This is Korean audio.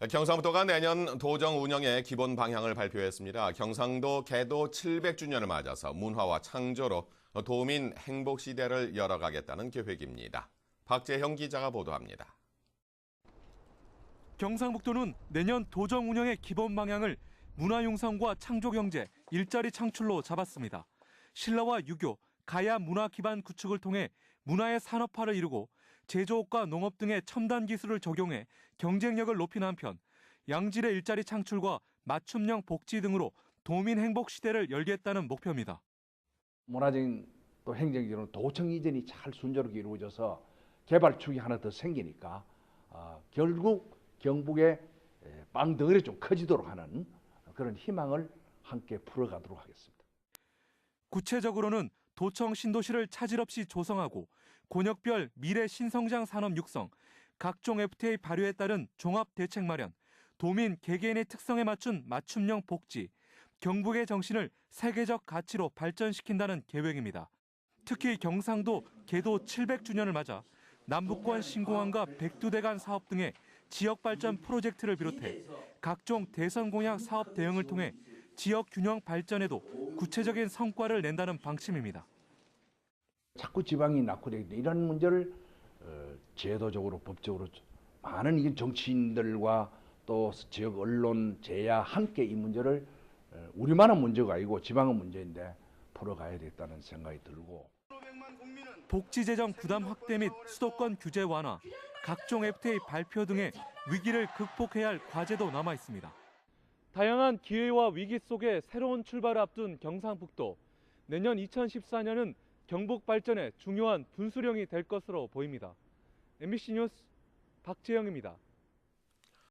경상북도가 내년 도정 운영의 기본 방향을 발표했습니다. 경상도 개도 700주년을 맞아서 문화와 창조로 도민 행복 시대를 열어가겠다는 계획입니다. 박재형 기자가 보도합니다. 경상북도는 내년 도정 운영의 기본 방향을 문화융성과 창조경제, 일자리 창출로 잡았습니다. 신라와 유교, 가야 문화 기반 구축을 통해 문화의 산업화를 이루고 제조업과 농업 등의 첨단 기술을 적용해 경쟁력을 높이는 한편 양질의 일자리 창출과 맞춤형 복지 등으로 도민 행복 시대를 열겠다는 목표입니다. 문화적인 또 행정적으로 도청 이전이 잘 순조롭게 이루어져서 개발축이 하나 더 생기니까 아, 결국 경북의 에, 빵덩어리 좀 커지도록 하는 그런 희망을 함께 풀어가도록 하겠습니다. 구체적으로는 도청 신도시를 차질 없이 조성하고 곤역별 미래 신성장 산업 육성, 각종 FTA 발효에 따른 종합 대책 마련, 도민 개개인의 특성에 맞춘 맞춤형 복지, 경북의 정신을 세계적 가치로 발전시킨다는 계획입니다. 특히 경상도 개도 700주년을 맞아 남북권 신공항과 백두대간 사업 등의 지역 발전 프로젝트를 비롯해 각종 대선 공약 사업 대응을 통해 지역 균형 발전에도 구체적인 성과를 낸다는 방침입니다. 자꾸 지방이 낙후되기 이런 문제를 어, 제도적으로 법적으로 많은 이 정치인들과 또 지역 언론, 제야 함께 이 문제를 어, 우리만한 문제가 아니고 지방의 문제인데 풀어가야 되겠다는 생각이 들고 복지 재정 부담 확대 및 수도권 규제 완화, 각종 FTA 발표 등의 위기를 극복해야 할 과제도 남아 있습니다. 다양한 기회와 위기 속에 새로운 출발을 앞둔 경상북도. 내년 2014년은 경북 발전의 중요한 분수령이 될 것으로 보입니다. MBC 뉴스 박재영입니다.